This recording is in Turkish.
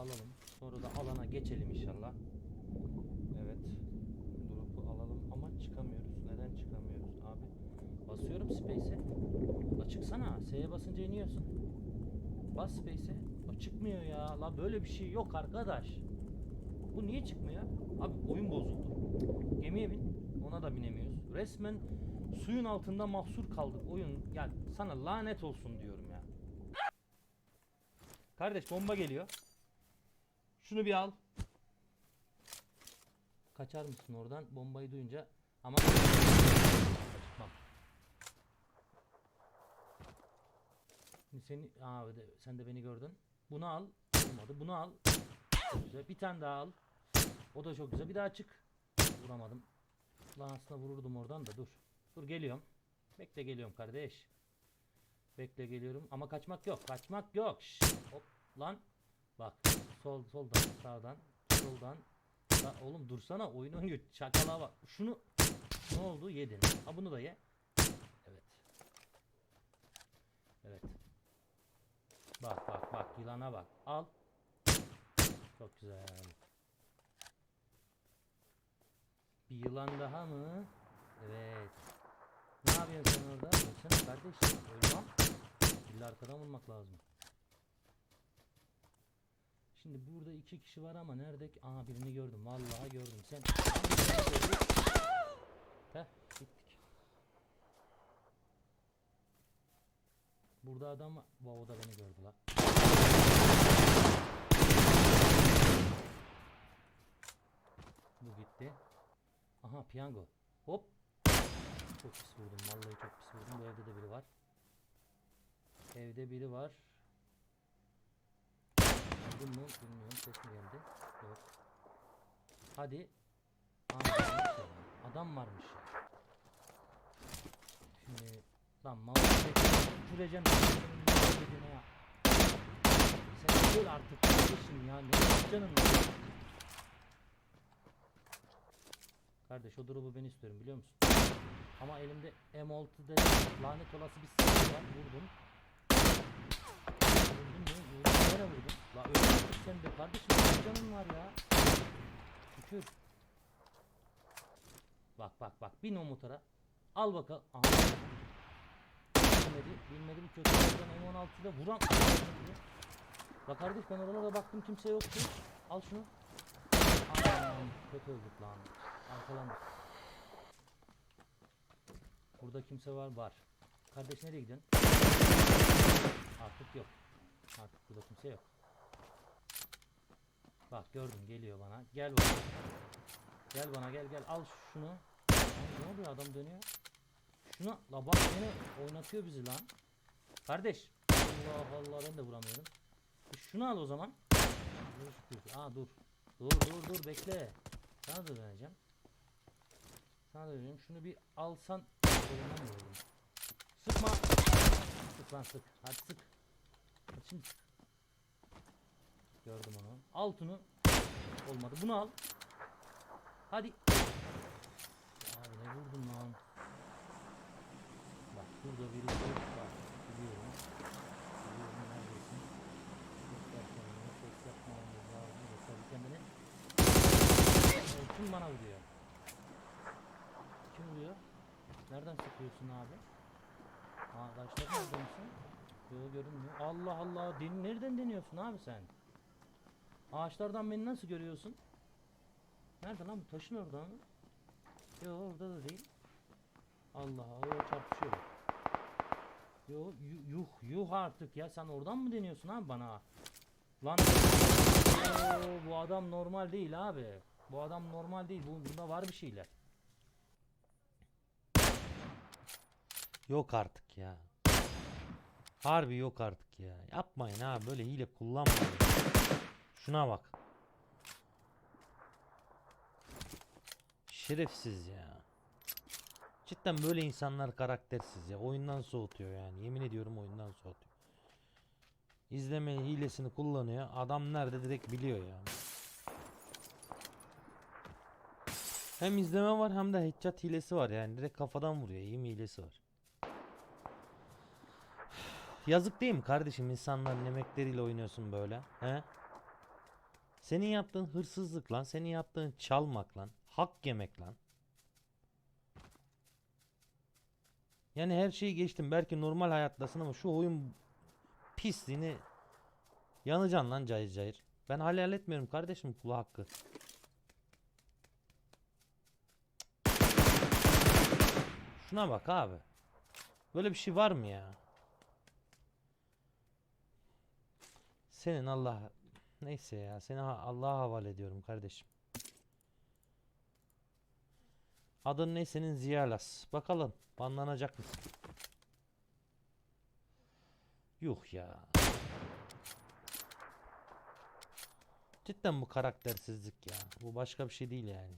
alalım. Sonra da alana geçelim inşallah. Evet. Drop'u alalım ama çıkamıyoruz. Neden çıkamıyoruz abi? Basıyorum space'e. La çıksana. S'ye basınca iniyorsun. Bas space'e. Çıkmıyor ya. La böyle bir şey yok arkadaş. Bu niye çıkmıyor? Abi oyun bozuldu. Gemiye bin. Ona da binemiyoruz. Resmen suyun altında mahsur kaldık. Oyun ya sana lanet olsun diyorum ya. Kardeş bomba geliyor. Şunu bir al. Kaçar mısın oradan bombayı duyunca ama çıkmam. Seni aa sen de beni gördün. Bunu al. Olmadı. Bunu al. Çok güzel. Bir tane daha al. O da çok güzel. Bir daha çık. Vuramadım. Lan aslında vururdum oradan da dur. Dur geliyorum. Bekle geliyorum kardeş. Bekle geliyorum ama kaçmak yok. Kaçmak yok. Şşş. Hop lan. Bak sol soldan sağdan soldan. La, oğlum dursana oyun oynuyor. Çakala bak. Şunu ne oldu? Yedin. Ha bunu da ye. Evet. Evet. Bak bak bak yılana bak. Al. Çok güzel. Bir yılan daha mı? Evet. Ne yapıyorsun sen orada? Ölsene kardeşim. Öl lan. İlla arkadan vurmak lazım. Şimdi burada iki kişi var ama nerede? Aa birini gördüm. Vallahi gördüm. Sen Heh gittik. Burada adam var. Vay, o da beni gördü la. Bu gitti. Aha piyango. Hop. Çok pis vurdum. Vallahi çok pis vurdum. Bu evde de biri var. Evde biri var. Vurdum mu bilmiyorum. Ses mi geldi? Yok. Hadi. Adam varmış ya. Şimdi lan mouse süreceğim. Ya. Sen öl artık kardeşim ya. Ne var canın? ya? Kardeş o drop'u ben istiyorum biliyor musun? Ama elimde M6'da lanet olası bir silah var. Vurdum mu? Vurdum. Nereye vurdum? La sen de kardeşim ne canın var ya? Şükür. Bak bak bak bin o motora. Al bakalım. Aha. Bilmedi. Bilmedi bu kötü. Ben M16 ile vuran. Bak kardeş ben oralara baktım kimse yoktu. Al şunu. Anam kötü öldük lan. Arkalandık. Burada kimse var var. Kardeş nereye gidiyorsun? Artık yok. Artık burada kimse yok. Bak gördüm geliyor bana. Gel bana. Gel bana gel gel al şunu. Ne oluyor adam dönüyor. Şuna la bak yine oynatıyor bizi lan. Kardeş. Allah Allah ben de vuramıyorum. E Şunu al o zaman. Dur, şükür. Aa dur. Dur dur dur bekle. Sana da döneceğim. Sana da döneceğim. Şunu bir alsan. Sıkma. Sık lan sık. Hadi sık. Hadi şimdi sık. Gördüm onu. Altını. Olmadı. Bunu al. Hadi. Abi ne vurdun lan? Bak burada biri var. Bak biliyorum. Biliyorum neredesin. Ses yapmamamız lazım. Göster kendini. Kim bana vuruyor? Kim vuruyor? Nereden sıkıyorsun abi? Ağaçlar nereden misin? Yok görünmüyor. Allah Allah. Den nereden deniyorsun abi sen? Ağaçlardan beni nasıl görüyorsun? Nerede lan bu taşın orada mı? Yok orada da değil. Allah Allah çarpışıyor. Yo yu- yuh yuh artık ya sen oradan mı deniyorsun abi bana? Lan Oo, bu adam normal değil abi. Bu adam normal değil. Bu, bunda var bir şeyler. Yok artık ya. Harbi yok artık ya. Yapmayın ha böyle hile kullanmayın. Şuna bak. Şerefsiz ya. Cidden böyle insanlar karaktersiz ya. Oyundan soğutuyor yani. Yemin ediyorum oyundan soğutuyor. İzleme hilesini kullanıyor. Adam nerede direkt biliyor ya. Hem izleme var hem de headshot hilesi var yani. Direkt kafadan vuruyor. Mi hilesi var. Yazık değil mi kardeşim insanların emekleriyle oynuyorsun böyle? He? Senin yaptığın hırsızlık lan. Senin yaptığın çalmak lan. Hak yemek lan. Yani her şeyi geçtim. Belki normal hayattasın ama şu oyun pisliğini yanacaksın lan cayır cayır. Ben halal etmiyorum kardeşim kulu hakkı. Şuna bak abi. Böyle bir şey var mı ya? Senin Allah neyse ya seni ha- Allah'a havale ediyorum kardeşim. Adın ne senin Ziyalas. Bakalım banlanacak mısın? Yuh ya. Cidden bu karaktersizlik ya. Bu başka bir şey değil yani.